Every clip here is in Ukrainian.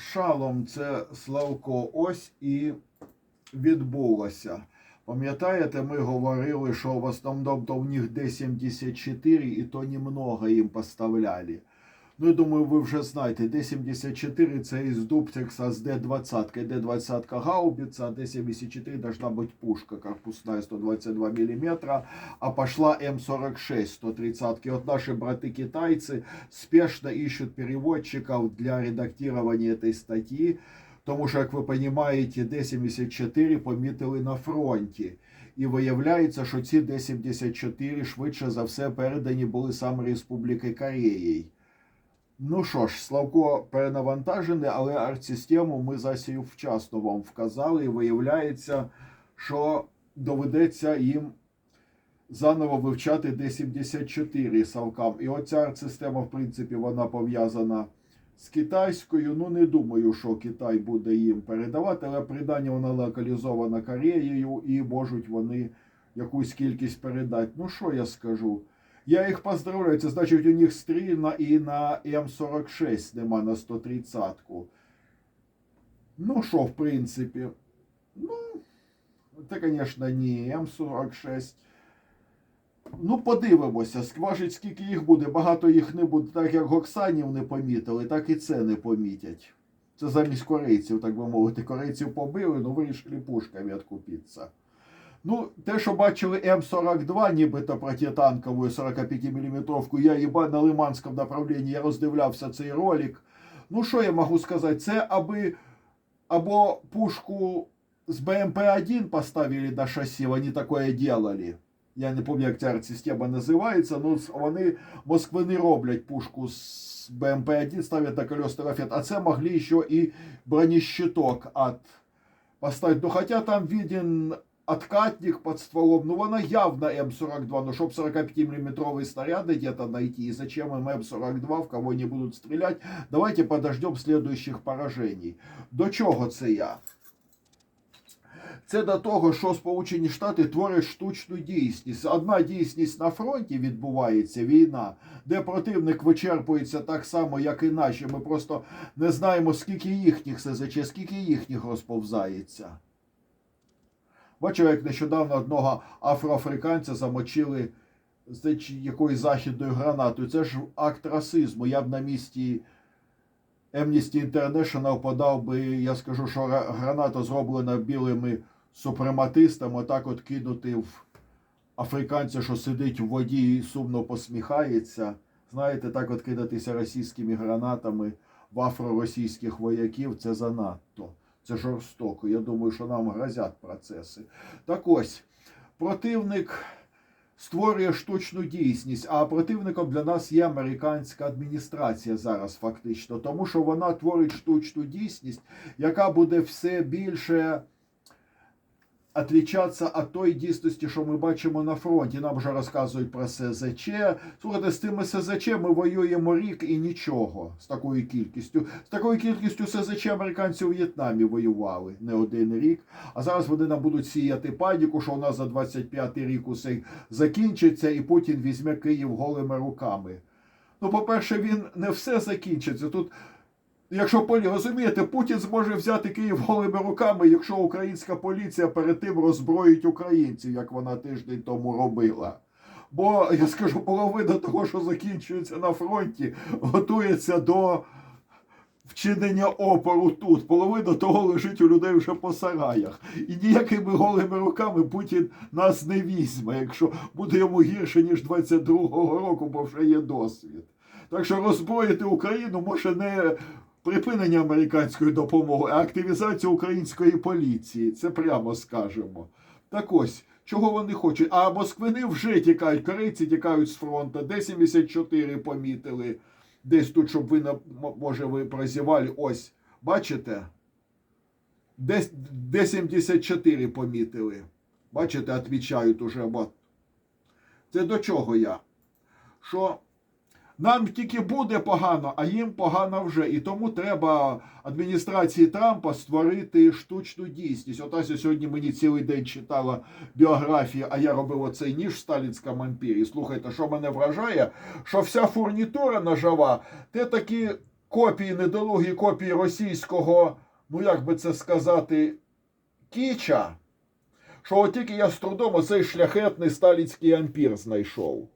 шалом це Славко ось і відбулося. Пам'ятаєте, ми говорили, що в основному то в них Д-74 і то немного їм поставляли. Ну, я думаю, ви вже знаєте, Д-74 це із дуптекса з Д-20. Д-20 гаубица, а Д-74 должна бути пушка корпусная 122 мм, а пошла М-46 130. От наши браты-китайцы спешно ищут переводчиков для редактирования этой статьи, тому що, як ви розумієте, Д-74 помітили на фронті. І виявляється, що ці Д-74 швидше за все передані були саме Республіки Кореєю. Ну що ж, Славко перенавантажений, але артсистему ми засію вчасно вам вказали, і виявляється, що доведеться їм заново вивчати Д-74 Савкам. І оця артсистема, в принципі, вона пов'язана з китайською. Ну, не думаю, що Китай буде їм передавати, але придання вона локалізована Кореєю і можуть вони якусь кількість передати. Ну, що я скажу? Я їх поздравляю. Це значить, у них стрільна і на М46 нема на 130-ку. Ну що, в принципі, ну, це, звісно, не М46. Ну, подивимося, скважить, скільки їх буде. Багато їх не буде, так як Гоксанів не помітили, так і це не помітять. Це замість корейців, так би мовити. Корейців побили, ну вирішили пушками відкупитися. Ну, те, що бачили М42, нібито протитанкову 45 мм, я їба на Лиманському направленні, я роздивлявся цей ролик. Ну, що я можу сказати? Це аби або пушку з БМП-1 поставили на шасі, вони таке делали. Я не пам'ятаю, як ця артсистема називається, ну вони москвини роблять пушку з БМП-1, ставлять на колеса рафет, а це могли ще і бронещиток от поставить. Ну, хотя там виден откатник под стволом, ну вона явно М42, ну чтоб 45-миллиметровые снаряды где-то найти, и зачем им М42, в кого не будут стрелять, давайте подождем следующих поражений. До чого це я? Це до того, що Сполучені Штати творять штучну дійсність. Одна дійсність на фронті відбувається війна, де противник вичерпується так само, як і наші. Ми просто не знаємо, скільки їхніх СЗЧ, скільки їхніх розповзається. Бачив, як нещодавно одного афроафриканця замочили з якоюсь західною гранатою. Це ж акт расизму. Я б на місці Amnesty International подав би, я скажу, що граната зроблена білими супрематистами, отак от кинути в африканця, що сидить в воді і сумно посміхається. Знаєте, так от кидатися російськими гранатами в афроросійських вояків це занадто. Це жорстоко. Я думаю, що нам грозять процеси. Так ось, противник створює штучну дійсність, а противником для нас є американська адміністрація зараз, фактично, тому що вона творить штучну дійсність, яка буде все більше отличатися від тої дійсності, що ми бачимо на фронті. Нам вже розказують про СЗЧ. Слухайте, з тими СЗЧ ми воюємо рік і нічого з такою кількістю. З такою кількістю СЗЧ американці у В'єтнамі воювали не один рік. А зараз вони нам будуть сіяти паніку, що у нас за 25 рік усе закінчиться, і Путін візьме Київ голими руками. Ну, по-перше, він не все закінчиться. Тут Якщо розумієте, Путін зможе взяти Київ голими руками, якщо українська поліція перед тим роззброїть українців, як вона тиждень тому робила. Бо я скажу, половина того, що закінчується на фронті, готується до вчинення опору тут. Половина того лежить у людей вже по сараях. І ніякими голими руками Путін нас не візьме, якщо буде йому гірше, ніж 22-го року, бо вже є досвід. Так що роззброїти Україну може не припинення американської допомоги, а активізація української поліції. Це прямо скажемо. Так ось, чого вони хочуть? А москвини вже тікають, корейці тікають з фронту, Д-74 помітили. Десь тут, щоб ви, може, ви прозівали. Ось, бачите? Д-74 помітили. Бачите, відповідають уже. Це до чого я? Що нам тільки буде погано, а їм погано вже. І тому треба адміністрації Трампа створити штучну дійсність. От Ася сьогодні мені цілий день читала біографію, а я робив оцей ніж в Сталінському імперії. Слухайте, що мене вражає, що вся фурнітура ножова, те такі копії, недолугі копії російського, ну як би це сказати, кіча, що от тільки я з трудом оцей шляхетний сталінський ампір знайшов.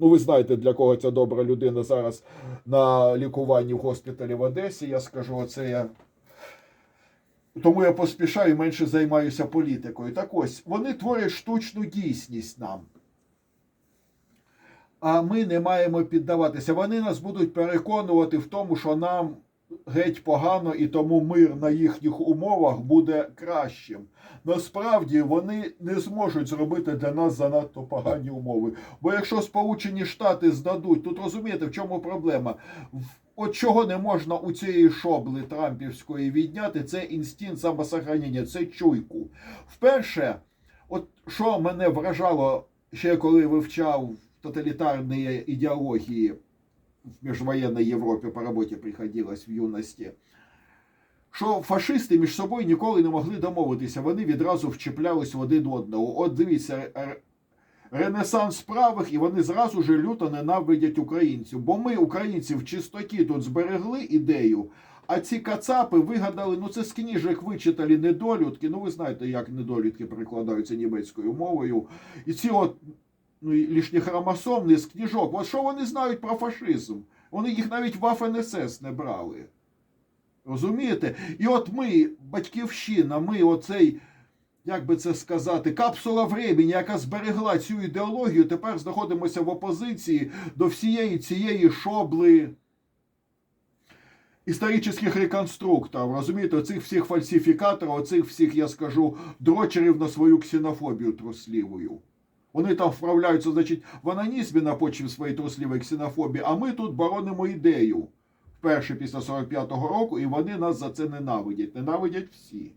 Ну, ви знаєте, для кого ця добра людина зараз на лікуванні в госпіталі в Одесі. Я скажу, оце я. Тому я поспішаю і менше займаюся політикою. Так ось, вони творять штучну дійсність нам. А ми не маємо піддаватися. Вони нас будуть переконувати в тому, що нам геть погано, і тому мир на їхніх умовах буде кращим. Насправді вони не зможуть зробити для нас занадто погані умови. Бо якщо Сполучені Штати здадуть, тут розумієте, в чому проблема? От чого не можна у цієї шобли Трампівської відняти, це інстинкт самосохранення, це чуйку. Вперше, от що мене вражало ще коли вивчав тоталітарні ідеології в міжвоєнній Європі по роботі приходилось в юності. Що фашисти між собою ніколи не могли домовитися, вони відразу вчіплялись один одного. От дивіться, ренесанс правих, і вони зразу ж люто ненавидять українців. Бо ми, українці, в чистоті тут зберегли ідею, а ці кацапи вигадали, ну це з книжок вичитали недолюдки. Ну ви знаєте, як недолюдки перекладаються німецькою мовою. І ці от ну, і лишні хромосомні з книжок. От що вони знають про фашизм? Вони їх навіть в ФНСС не брали. Розумієте? І от ми, батьківщина, ми оцей, як би це сказати, капсула времени, яка зберегла цю ідеологію, тепер знаходимося в опозиції до всієї цієї шобли історичних реконструкторів, розумієте, оцих всіх фальсифікаторів, оцих всіх, я скажу, дрочерів на свою ксенофобію трусливою. Вони там вправляються, значить, в анонізмі на почві своєї трусливої ксенофобії, а ми тут боронимо ідею вперше після 45-го року, і вони нас за це ненавидять. Ненавидять всі.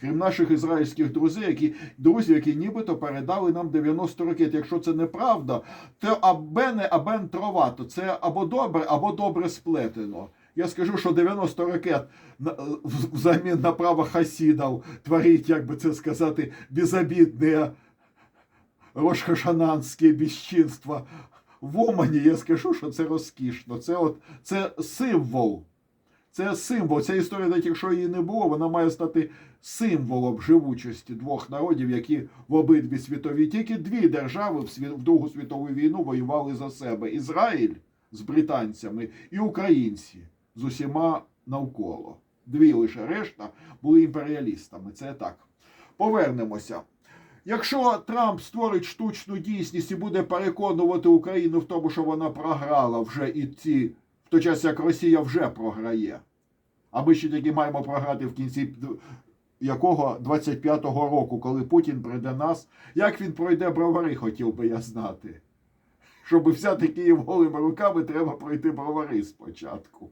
Крім наших ізраїльських друзів, які, друзів, які нібито передали нам 90 ракет. Якщо це неправда, то абене абен тровато. Це або добре, або добре сплетено. Я скажу, що 90 ракет взамін на право хасідів творить, як би це сказати, безобідне рошхашананське безчинство. В Омані я скажу, що це розкішно. Це от це символ. Це символ. Ця історія, навіть якщо її не було, вона має стати символом живучості двох народів, які в обидві світові тільки дві держави в Другу світову війну воювали за себе: Ізраїль з британцями і українці з усіма навколо. Дві лише решта були імперіалістами. Це так. Повернемося. Якщо Трамп створить штучну дійсність і буде переконувати Україну в тому, що вона програла вже і ці, в той час як Росія вже програє, а ми ще тільки маємо програти в кінці якого 25-го року, коли Путін прийде нас, як він пройде бровари, хотів би я знати. Щоб взяти Київ голими руками, треба пройти бровари спочатку.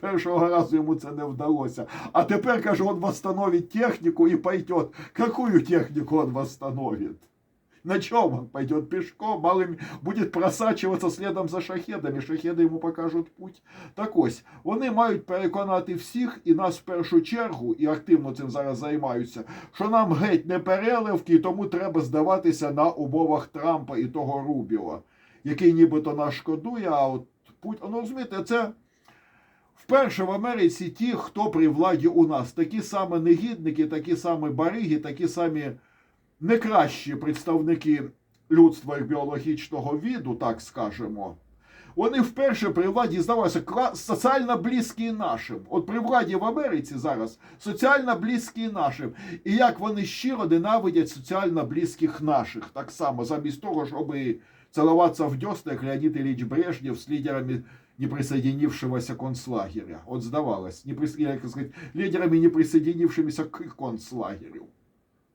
Першого разу йому це не вдалося. А тепер, каже, он восстановит технику и пойдет. Какую технику он восстановит? На чем он пойдет? Пешком, малым будет просачиваться следом за шахедами. Шахеди йому покажуть путь. Так ось, вони мають переконати всіх, і нас в першу чергу, і активно цим зараз займаються, що нам геть не переливки, і тому треба здаватися на умовах Трампа і того Рубіла, який нібито нас шкодує, а от путь. Ну, розумієте, це. Вперше в Америці ті, хто при владі у нас, такі самі негідники, такі самі бариги, такі самі не кращі представники людства як біологічного віду, так скажемо. Вони вперше при владі здавалося кла- соціально близькі нашим. От при владі в Америці зараз соціально близькі нашим. І як вони щиро ненавидять соціально близьких наших, так само, замість того, щоб цілуватися в дьосна, як Ілліч Брежнєв з лідерами неприсоединившегося концлагеря. От здавалось, не прис... як сказати, лідерами не присоединившимися к концлагерю.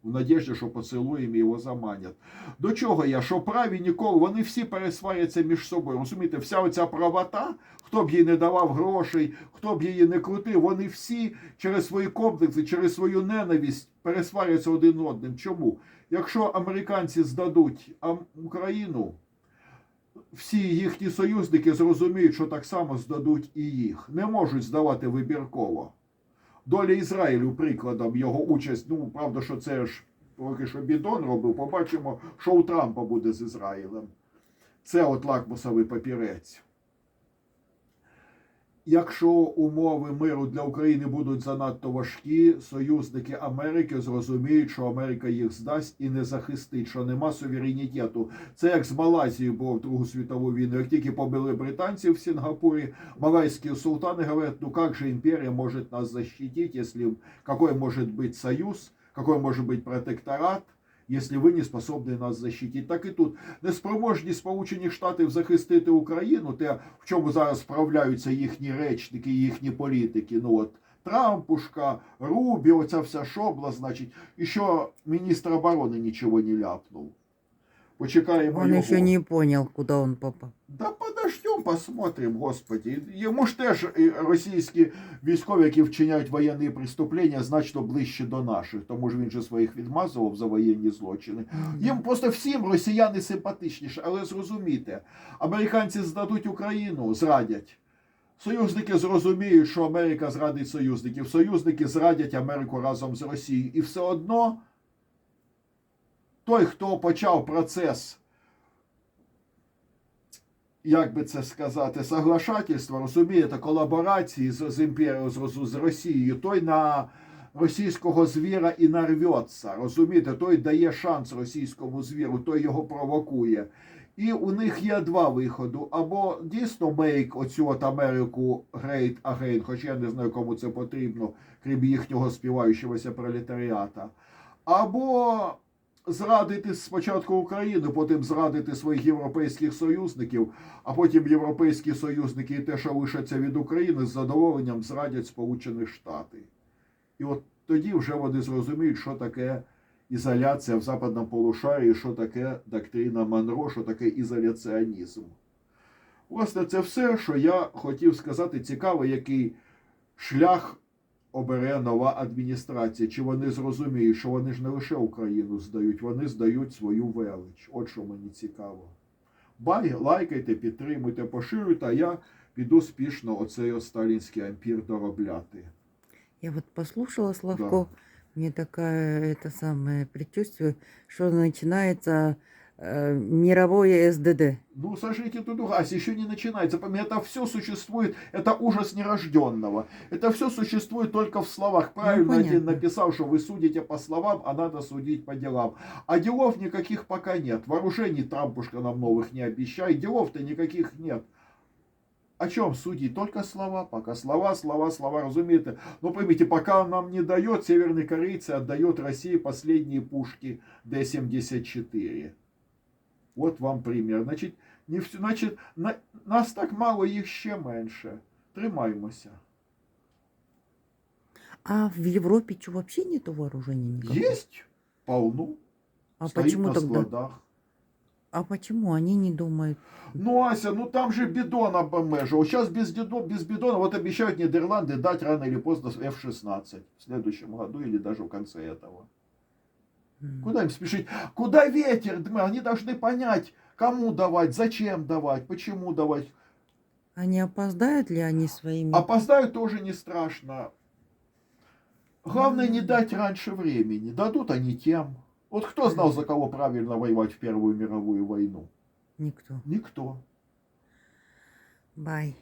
В надежді, що поцілуємо його заманять. До чого я? Що праві ніколи, вони всі пересваряться між собою. Розумієте, вся оця правота, хто б їй не давав грошей, хто б її не крутив, вони всі через свої комплекси, через свою ненависть пересваряться один одним. Чому? Якщо американці здадуть Україну, всі їхні союзники зрозуміють, що так само здадуть і їх. Не можуть здавати вибірково. Доля Ізраїлю прикладом його участь, ну правда, що це ж поки що бідон робив, побачимо, що у Трампа буде з Ізраїлем. Це от лакмусовий папірець. Якщо умови миру для України будуть занадто важкі, союзники Америки зрозуміють, що Америка їх здасть і не захистить, що нема суверенітету. Це як з Малайзією було в Другу світову війну. Як тільки побили британців в Сінгапурі, малайські султани говорять, ну як же імперія може нас защитить, якщо какой може бути союз, какой може бути протекторат, якщо ви не способны нас защитити. Так і тут неспроможні Сполучені Штати захистити Україну, те, в чому зараз справляються їхні речники, їхні політики. Ну от Трампушка, Рубі, оця вся шобла, значить, і що міністр оборони нічого не ляпнув. Почекаємо Он еще не понял, куда он попал. Да подождем, посмотрим, господи. Йому ж теж і російські військові, які вчиняють воєнні преступлення, значно ближче до наших, тому ж він же своїх відмазував за воєнні злочини. Їм просто всім росіяни симпатичніші, але зрозумійте, американці здадуть Україну, зрадять. Союзники зрозуміють, що Америка зрадить союзників. Союзники зрадять Америку разом з Росією. І все одно той, хто почав процес, як би це сказати, соглашательства, розумієте, колаборації з, з імперією, з, Росією, той на російського звіра і нарветься. Розумієте, той дає шанс російському звіру, той його провокує. І у них є два виходи. Або дійсно make оцю от Америку great again, хоч я не знаю, кому це потрібно, крім їхнього співаючогося пролетаріата. Або зрадити спочатку Україну, потім зрадити своїх європейських союзників, а потім європейські союзники і те, що лишаться від України, з задоволенням зрадять Сполучені Штати. І от тоді вже вони зрозуміють, що таке ізоляція в западному полушарії, що таке доктрина Монро, що таке ізоляціонізм. Власне, це все, що я хотів сказати. Цікаво, який шлях обере нова адміністрація. Чи вони зрозуміють, що вони ж не лише Україну здають, вони здають свою велич. От що мені цікаво. Бай, лайкайте, підтримуйте, поширюйте, а я піду спішно оцей сталінський ампір доробляти. Я вот послушала Славко, мне такое это самое предчувствие, что начинается э, мировое СДД. Ну, сожрите ту газ, еще не начинается. Это все существует, это ужас нерожденного. Это все существует только в словах. Правильно один понятно. написал, что вы судите по словам, а надо судить по делам. А делов никаких пока нет. Вооружений Трампушка нам новых не обещает. Делов-то никаких нет. О чем судить? Только слова. Пока слова, слова, слова, разумеется. Но поймите, пока он нам не дает, северные корейцы отдает России последние пушки Д-74. От вам примір. Значить, не всю, значить, на, нас так мало, їх ще менше. Тримаймося. А в Европе что, вообще нету вооружений никакого? Есть полну. А стоит почему на тогда? складах. А почему они не думают? Ну, Ася, ну там же бидон обмежил. Сейчас без, бидона, без бидона, вот обещают Нидерланды дать рано или поздно F-16 в следующем году или даже в конце этого. Куда им спешить? Куда ветер? Они должны понять, кому давать, зачем давать, почему давать. А не опоздают ли они своими? Опоздают тоже не страшно. Главное не дать раньше времени. Дадут они тем. Вот кто знал, за кого правильно воевать в Первую мировую войну? Никто. Никто. Бай.